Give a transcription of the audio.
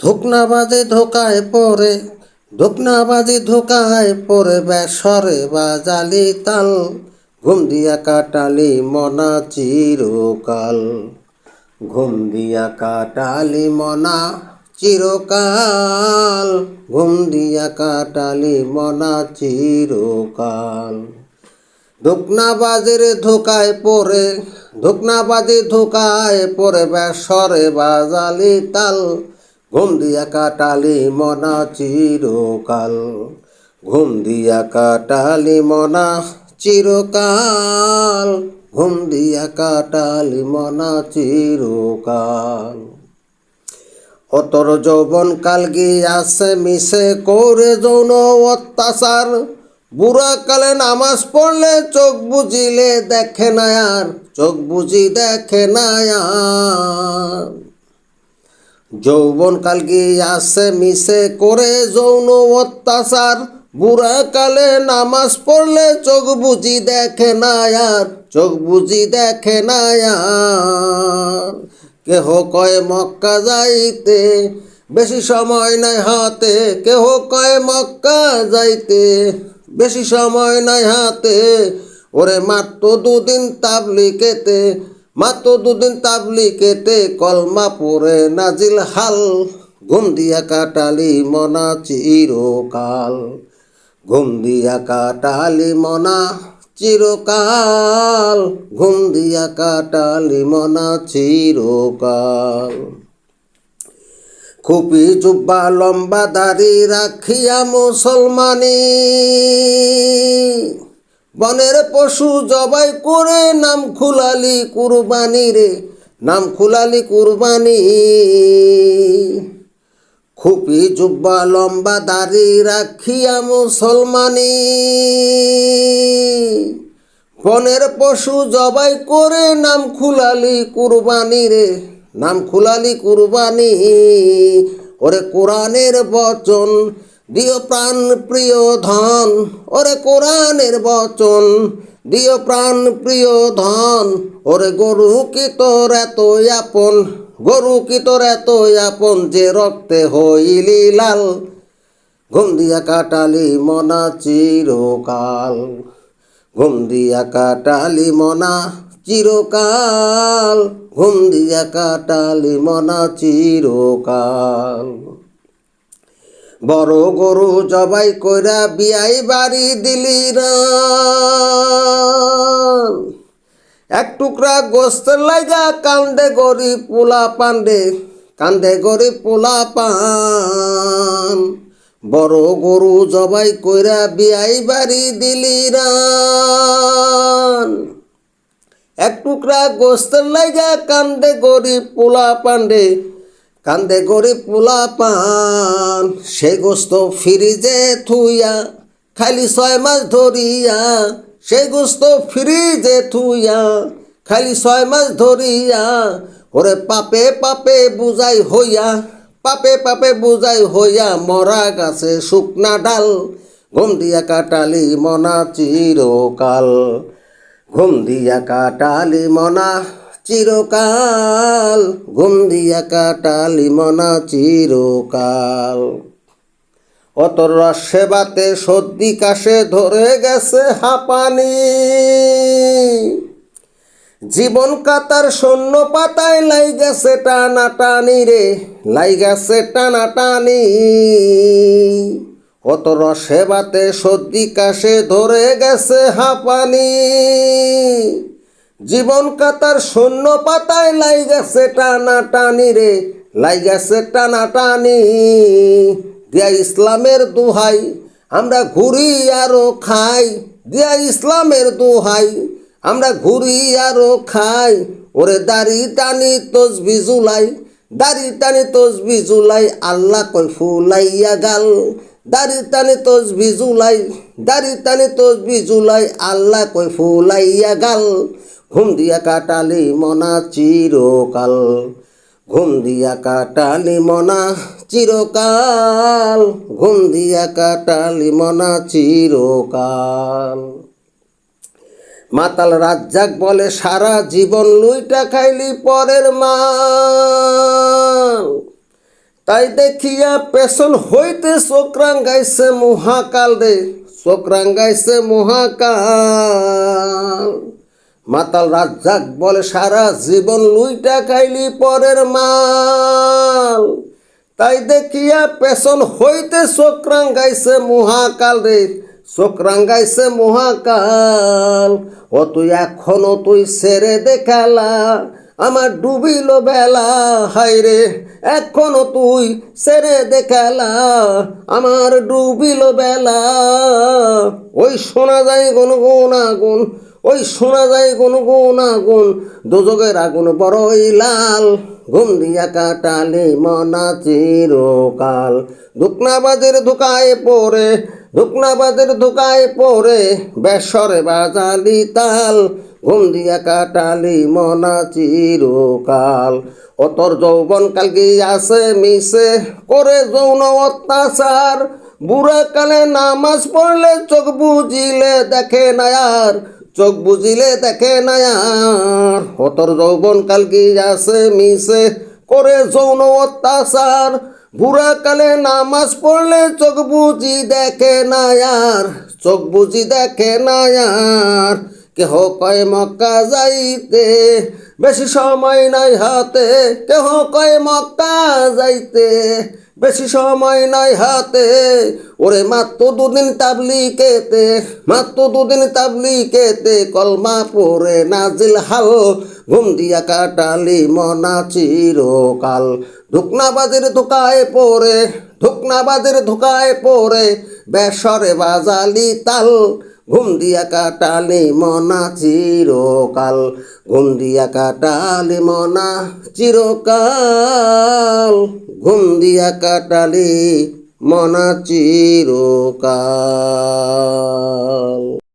ধোকনাবাজে ধোকায় পড়ে, ধোকনাবাজে ধোকায় পড়ে বেসরে বাজালি তাল, ঘুম দিয়া কাটালি মনা চিরকাল। ঘুম দিয়া কাটালি মনা চিরকাল, ঘুম দিয়া কাটালি মনা চিরকাল। ধোকনাবাজের ধোকায় পড়ে, ধোকনাবাজে ধোকায় পড়ে বেসরে বাজালি তাল ঘুম দিয়া কাটালি মনা চিরকাল। ঘুম দিয়া কাটালি মনা চিরকাল। ঘুম দিয়া কাটালি মনা চিরকাল। অতর যৌবন কাল গিয়াছে, মিশে করে যৌন অত্যাচার। বুড়া কালে নামাজ পড়লে চোখ বুঝিলে দেখে না আর, চোখ বুঝি দেখে না আর। যৌবন কাল গিয়াছে মিশে করে যৌন অত্যাচার। বুড়া কালে নামাজ পড়লে চোখ বুঝি দেখে না আর, চোখ বুঝি দেখে না আর। কেহ কয় মক্কা যাইতে, বেশি সময় নাই হাতে। কেহ কয় মক্কা যাইতে, বেশি সময় নাই হাতে। ওরে মাত্র দুদিন তাবলিকেতে মাত্র দুদিন তাবলিকেতে কলমা পরে নাজিল হাল, ঘুম দিয়া কাটালি মনা চিরকাল। ঘুম দিয়া কাটালি মনা চিরকাল, ঘুম দিয়া কাটালি মনা চিরকাল। খুপি জুব্বা লম্বা দাড়ি রাখিয়া মুসলমানি। বনের পশু জবাই করে নাম খুলালি কুরবানি রে, নাম খুলালি কুরবানি। খুপি জুব্বা লম্বা দাড়ি রাখিয়া মুসলমানি। বনের পশু জবাই করে নাম খুলালি কুরবানি রে, নাম খুলালি কুরবানি। ওরে কোরআনের বচন দিও প্রাণ প্রিয় ধন, ওরে কোরআনের বচন। দিও প্রাণ প্রিয় ধন, ওরে গরু কি তোর এত আপন? গরু কি তোর এত আপন যে রক্তে হইলি লাল? ঘুম দিয়া কাটালি মনা চিরকাল। ঘুম দিয়া কাটালি মনা চিরকাল। ঘুম দিয়া কাটালি মনা চিরকাল। বড় গরু জবাই কইরা বিয়াই বাড়ি দিলি। এক টুকরা গোস্তের লাইগা কান্দে গরিব পোলা পান্ডে কান্দে গরিব পোলা পান বড় গরু জবাই কইরা বিয়াই বাড়ি দিলি। এক টুকরা গোস্তের লাইগা কান্দে গরিব পোলা পান্ডে কান্দে গরিব পোলা পান, সে গোস্ত ফ্রিজে থুইয়া, খালি ছয় মাস ধরিয়া, সে গোস্ত ফ্রিজে থুইয়া, খালি ছয় মাস ধরিয়া, ওরে পাপে পাপে বুঝাই হইয়া, পাপে পাপে বুঝাই হইয়া মরা গাছে শুকনা ডাল, ঘুম দিয়া কাটালি মনা চিরকাল, ঘুম দিয়া কাটালি মনা চিরকাল, ঘুম দিয়া কাটালি মনা চিরকাল। অতর সেবাতে সর্দি কাশে ধরে গেছে হাঁপানি। জীবন কাতার শূন্য পাতায় লাই গেছে টানা টানি রে, লাই গেছে টানা টানি। অত সেবাতে সর্দি কাশে ধরে গেছে হাঁপানি। জীবন কাতার শূন্য পাতায় লাই গেছে টানা টানি রে লাই গেছে টানা টানি। দিয়া ইসলামের দুহাই, আমরা ঘুরি আরও খাই। দিয়া ইসলামের দুহাই, আমরা ঘুরি আরও খাই। ওরে দাড়ি টানি তসবি জুলাই, দাড়ি টানি তসবি জুলাই, আল্লাহ কই ফুলাইয়া গাল। দাড়ি টানি তসবি জুলাই, দাড়ি টানি তসবি জুলাই, আল্লাহ কই ফুলাইয়া গাল। ঘুম দিয়া কাটালি মনা চিরকাল। ঘুম দিয়া কাটালি মনা চিরকাল। ঘুম দিয়া কাটালি মনা চিরকাল। মাতাল রাজ্জাক বলে, সারা জীবন লুইটা খাইলি পরের মাল। তাই দেখিয়া পেছন হইতে চোখরাঙ্গাইছে মহাকাল দে রে চোখরাঙ্গাইছে মহাকাল। মাতাল রাজ্জাক বলে, সারা জীবন লুইটা খাইলি পরের মাল। তাই দেখিয়া পেছন হইতে চোখরাঙ্গাইছে মহাকাল রে চোখরাঙ্গাইছে মহাকাল। ও তুই এখনও তুই সেরে দেখালা, আমার ডুবিল বেলা হাইরে এখনও তুই সেরে দেখালা, আমার ডুবিল বেলা। ওই শোনা যায় গুনগুন আগুন ওই শোনা যায় কোনো গুনগুন আগুন দুযোগের আগুন বড়ই লাল। ঘুম দিয়া কাটালে মনা চিরকাল। দুকনাবাজের ধোকায় পড়ে, দুকনাবাজের ধোকায় পড়ে, বেসরে বাজালি তাল। ঘুম দিয়া কাটালি মনা চিরকাল। ও তোর যৌবন কাল আছে মিশে? করে যৌন অত্যাচার। বুড়া কালে নামাজ পড়লে চোখ বুঝিলে দেখে নায়ার চোখ বুঝিলে দেখে নায়ার ও তোর যৌবন কাল আছে মিশে করে যৌন অত্যাচার। বুড়া কালে নামাজ পড়লে চোখ বুঝি দেখে নায়ার চোখ বুঝি দেখে নায়ার কেহ কয় মক্কা যাইতে, বেশি সময় নাই হাতে। কেহ কয় মক্কা যাইতে বেশি সময় নাই হাতে। ওরে মাত্র দুদিন তাবলি কেতে মাত্র দুদিন তাবলি কেতে কলমা পরে নাজিল হাল। ঘুম দিয়া কাটালি মনা চিরকাল। ধুকনাবাজের ধোকায় পরে ধুকনাবাজের ধোকায় পরে বেসরে বাজালি তাল। ঘুম দিয়া কাটালি মনা চিরকাল। ঘুম দিয়া কাটালি মনা চিরকাল। ঘুম দিয়া কাটালি মনা চিরকাল।